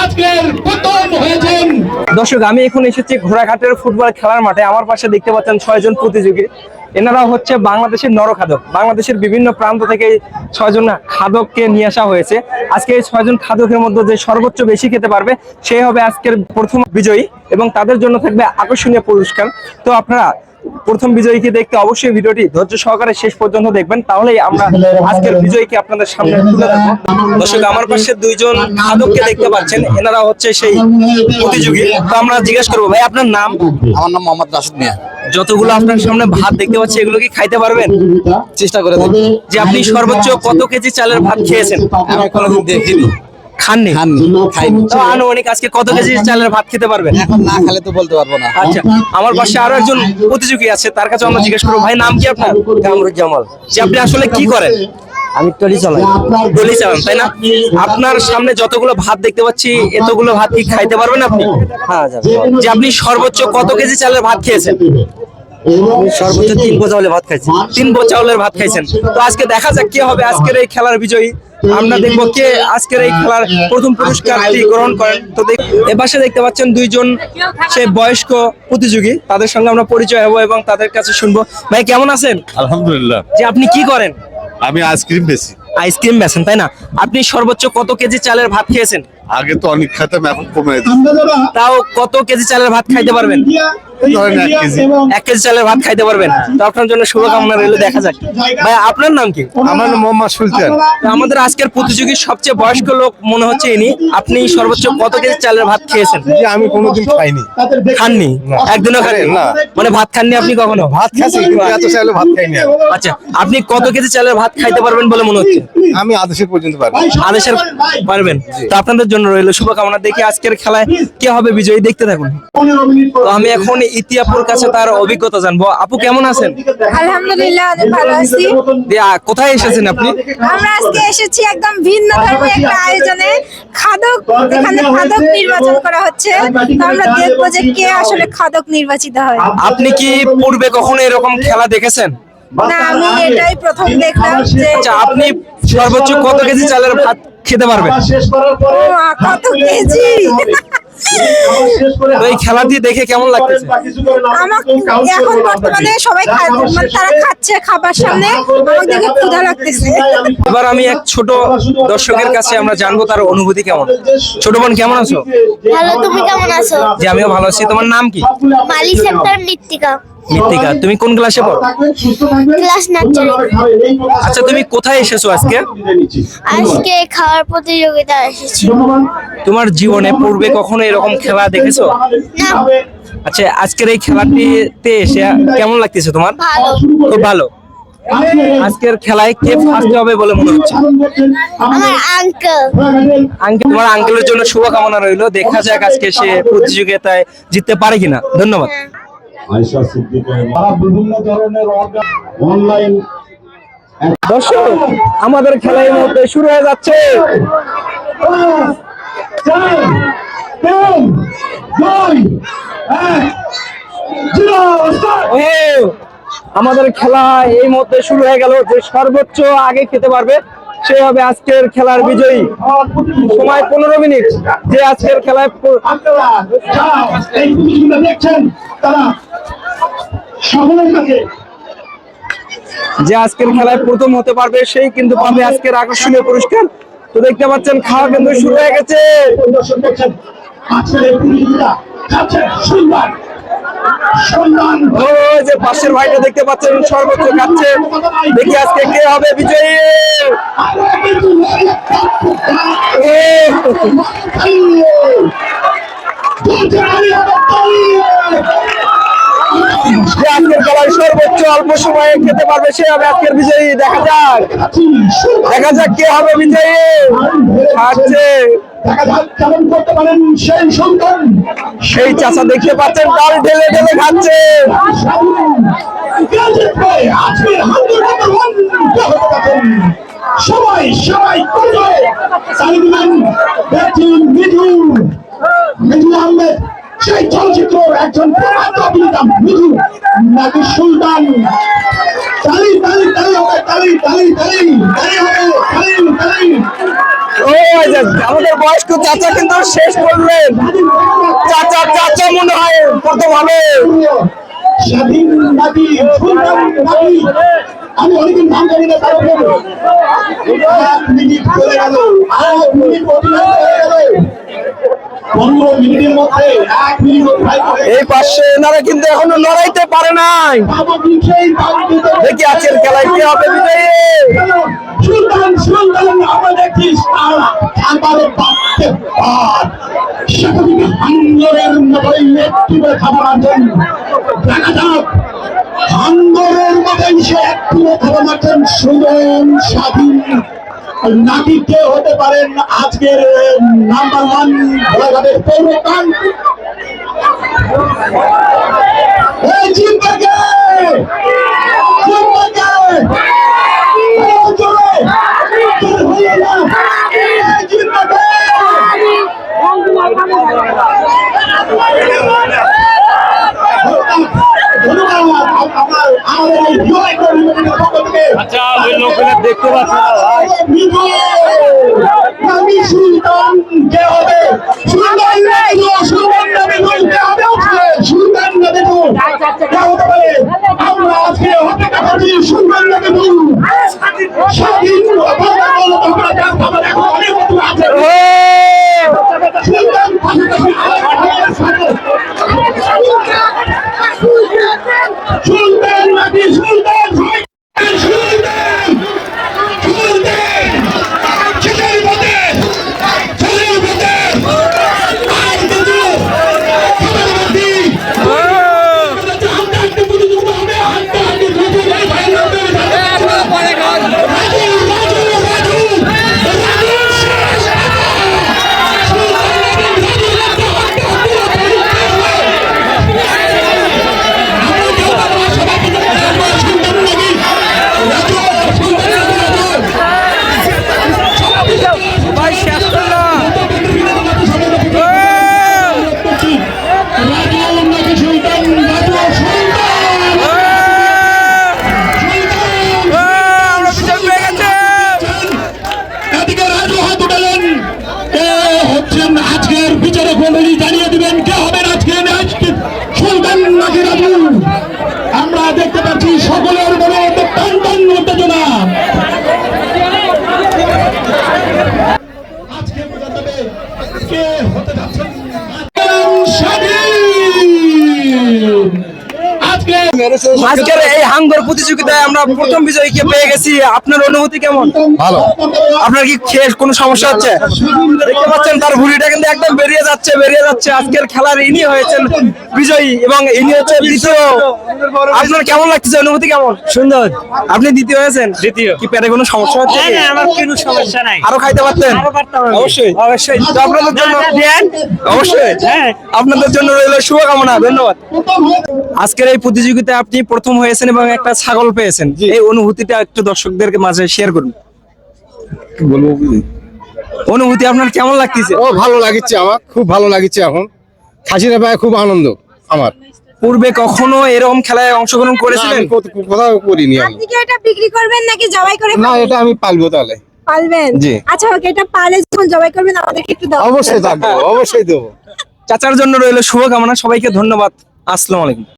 আজকের প্রথম হয়েছেন দর্শক, আমি এখন এসেছি ঘোড়াঘাটের ফুটবল খেলার মাঠে। আমার পাশে দেখতে পাচ্ছেন ছয়জন প্রতিযোগী। এনারা হচ্ছে বাংলাদেশের নরখাদক। বাংলাদেশের বিভিন্ন প্রান্ত থেকে ছয়জন খাদককে নিয়ে আসা হয়েছে। আজকে এই ছয়জন খাদকের মধ্যে যে সর্বোচ্চ বেশি খেতে পারবে, সে হবে আজকের প্রথম বিজয়ী এবং তাদের জন্য থাকবে আকর্ষণীয় পুরস্কার। তো আপনারা প্রথম বিজয়ীকে দেখতে অবশ্যই ভিডিওটি ধৈর্য সহকারে শেষ পর্যন্ত দেখবেন তাহলেই আমরা আজকের বিজয়ীকে আপনাদের সামনে তুলে ধরবো। দর্শক আমার পাশে দুইজন খাদককে দেখতে পাচ্ছেন এনারা হচ্ছে সেই প্রতিযোগী। তো আমরা জিজ্ঞেস করব ভাই আপনার নাম? আমার নাম মোহাম্মদ রাশিদ মিয়া। যতগুলো আপনার সামনে ভাত দেখতে পাচ্ছি এগুলো কি খাইতে পারবেন? চেষ্টা করে যে আপনি সর্বোচ্চ কত কেজি চালের ভাত খেয়েছেন? আমি কোনোদিন দেখিনি। খাননি? খাননি। খাইনি তো আনুমানিক আজকে কত কেজি চালের ভাত খেতে পারবেন এখন না খেলে তো বলতে পারব না। আচ্ছা আমার পাশে আরও একজন প্রতিযোগী আছে তার কাছে আমরা জিজ্ঞেস করব। ভাই নাম কি আপনার? কামরুজ্জামাল যে আপনি আসলে কি করেন? আমি টলি চালাই। গলি চালান তাই না? আপনার সামনে যতগুলো ভাত দেখতে পাচ্ছি এতগুলো ভাত কি খাইতে পারবেন আপনি? হ্যাঁ যে আপনি সর্বোচ্চ কত কেজি চালের ভাত খেয়েছেন? সর্বোচ্চ তিন বোঝা ভাত খাইছি। তিন বো চাউলের ভাত খাইছেন। তো আজকে দেখা যাক কি হবে আজকের এই খেলার বিজয়ী। আমরা দেখব কে আজকের এই খেলার প্রথম পুরস্কারটি গ্রহণ করেন। তো এ পাশে দেখতে পাচ্ছেন দুইজন সে বয়স্ক প্রতিযোগী। তাদের সঙ্গে আমরা পরিচয় হব এবং তাদের কাছে শুনব। ভাই কেমন আছেন? আলহামদুলিল্লাহ। যে আপনি কি করেন? আমি আইসক্রিম বেশি আইসক্রিম বেছেন তাই না? আপনি সর্বোচ্চ কত কেজি চালের ভাত খেয়েছেন? আগে তো অনেক খেতাম এখন কমে তাও কত কেজি চালের ভাত খাইতে পারবেন? ধরেন এক কেজি। এক কেজি চালের ভাত খাইতে পারবেন। তো আপনার জন্য শুভকামনা রইল দেখা যাক। ভাই আপনার নাম কি? আমার নাম মোহাম্মদ সুলতান। আমাদের আজকের প্রতিযোগী সবচেয়ে বয়স্ক লোক মনে হচ্ছে ইনি। আপনি সর্বোচ্চ কত কেজি চালের ভাত খেয়েছেন? যে আমি কোনোদিন খাইনি। খাননি? একদিনও খাননি? না। মানে ভাত খাননি আপনি কখনো? ভাত কিন্তু এত চাইলে ভাত খাইনি আচ্ছা আপনি কত কেজি চালের ভাত খাইতে পারবেন বলে মনে হচ্ছে? আমি আদেশের পর্যন্ত পারি আদেশের পারবেন তো আপনাদের জন্য রইল শুভকামনা। দেখি আজকের খেলায় কে হবে বিজয়ী দেখতে থাকুন। তো আমি এখন ইতিয়াপুর কাছে তার অভিজ্ঞতা জানব। আপু কেমন আছেন? আলহামদুলিল্লাহ অনেক ভালো আছি। কোথায় এসেছেন আপনি? আমরা আজকে এসেছি একদম ভিন্ন ধর্মের একটা আয়োজনে। খাদক এখানে খাদক নির্বাচন করা হচ্ছে। তো আমরা দেখব যে কে আসলে খাদক নির্বাচিত হয়। আপনি কি পূর্বে কখনো এরকম খেলা দেখেছেন? না আমি এটাই প্রথম দেখলাম যে আচ্ছা আপনি সর্বোচ্চ কত কেজি চালের ভাত খেতে পারবেন? কত কেজি? এই খেলাটি দেখে কেমন লাগতেছে? আমাকে এখন বর্তমানে সবাই মানে তারা খাচ্ছে খাবার সামনে আমার দেখে ক্ষুধা লাগতেছে। এবার আমি এক ছোট দর্শকের কাছে আমরা জানব তার অনুভূতি কেমন? ছোট বোন কেমন আছো? ভালো তুমি কেমন আছো? যে আমিও ভালো আছি তোমার নাম কি? মালি সেক্টর মৃত্তিকা। মৃত্তিকা তুমি কোন ক্লাসে পড়ো? ক্লাস নার্সারি আচ্ছা তুমি কোথায় এসেছ আজকে? আজকে খাওয়ার প্রতিযোগিতা এসেছি। তোমার জীবনে পূর্বে কখনো এরকম খেলা দেখেছ? না। আচ্ছা আজকের এই খেলাটিতে এসে কেমন লাগতেছে তোমার? ভালো। খুব ভালো। আজকের খেলায় কে ফার্স্ট হবে বলে মনে হচ্ছে? আমার আঙ্কেল। আঙ্কেল তোমার আঙ্কেলের জন্য শুভকামনা রইল। দেখা যাক আজকে সে প্রতিযোগিতায় জিততে পারে কিনা। ধন্যবাদ। আয়সা সিদ্দিকের তারা বিভিন্ন ধরনের অনলাইন দর্শক আমাদের খেলা এই মুহূর্তে শুরু হয়ে যাচ্ছে। আমাদের খেলা এই মুহূর্তে শুরু হয়ে গেল। যে সর্বোচ্চ আগে খেতে পারবে সে হবে আজকের খেলার বিজয়ী। সময় পনেরো মিনিট। যে আজকের খেলায় আপনারা দেখছেন তারা সকলের কাছে। যে আজকের খেলায় প্রথম হতে পারবে সেই কিন্তু পাবে আজকের আকর্ষণীয় পুরস্কার। তো দেখতে পাচ্ছেন খাওয়া কিন্তু শুরু হয়ে গেছে। ও যে পাশের ভাইটা দেখতে পাচ্ছেন সর্বোচ্চ দেখি আজকে কে হবে বিজয়ী। সর্বোচ্চ অল্প সময়ে খেতে পারবে, সে হবে আজকের বিজয়ী। দেখা যাক। দেখা যাক কে হবে বিজয়ী। সেই চাষা দেখতে পাচ্ছেন ডাল ঢেলে ঢেলে খাচ্ছে। সবাই সবাই মিঠু। মিঠু আহমেদ সেই চলচ্চিত্র একজন নাকি সুলতান? আমাদের বয়স্ক চাচা কিন্তু শেষ করলেন চাচা চাচা মনে হয় প্রথম হবে স্বাধীন নাকি সুলতান আমি অনেকদিন নাম জানি না তার এই পাশে এনারা কিন্তু এখনও লড়াইতে পারে নাই। দেখি আজকের খেলায় কি হবে বিজয়ী। সুলতান সুলতান আমরা দেখছি সারা খাবারে পাচ্ছে পার। সেখানে হাঙ্গরের মতোই একটি করে খাবার দেখা যাক হাঙ্গরের মতোই সে সুজন স্বাধীন। নাকি কে হতে পারেন আজকের নাম্বার ওয়ান ঘোড়াঘাটের পৌরকান জিম্বাকে আচ্ছা ওই লোকগুলো দেখতে পাচ্ছি না ভাই। আমি সুলতান কে হবে? সুলতান কে আজকের এই হাঙ্গর প্রতিযোগিতায় আমরা প্রথম বিজয়ীকে পেয়ে গেছি। আপনার অনুভূতি কেমন? ভালো। আপনার কি খেয়ে কোনো সমস্যা হচ্ছে? দেখতে পাচ্ছেন তার ভুড়িটা কিন্তু একদম বেরিয়ে যাচ্ছে বেরিয়ে যাচ্ছে। আজকের খেলার ইনি হয়েছেন বিজয়ী এবং ইনি হচ্ছে দ্বিতীয়। আপনার কেমন লাগছে অনুভূতি কেমন? সুন্দর। আপনি দ্বিতীয় হয়েছেন? দ্বিতীয়। কি পেটে কোনো সমস্যা হচ্ছে? আমার কোনো সমস্যা নাই। আরও খাইতে পারতেন? অবশ্যই। অবশ্যই। তো আপনাদের জন্য অবশ্যই। হ্যাঁ। আপনাদের জন্য রইল শুভকামনা ধন্যবাদ। আজকের এই প্রতিযোগিতায় আপনি প্রথম হয়েছেন এবং একটা ছাগল পেয়েছেন। এই অনুভূতিটা একটু দর্শকদের মাঝে শেয়ার করুন। বলব অনুভূতি আপনার কেমন লাগতেছে? ও ভালো লাগিচ্ছে আমার খুব ভালো লাগিচ্ছে এখন। খাসিরা পায় খুব আনন্দ আমার। পূর্বে কখনো এরকম খেলায় অংশগ্রহণ করেছিলেন? কোথাও করিনি আপনি কি এটা বিক্রি করবেন নাকি জবাই করে না এটা আমি পালবো তাহলে। পালবেন? জি। আচ্ছা ওকে এটা পালে যখন জবাই করবেন আমাদেরকে একটু দাও। অবশ্যই থাকব অবশ্যই দেবো। চাচার জন্য রইল শুভকামনা সবাইকে ধন্যবাদ। আসসালামু আলাইকুম।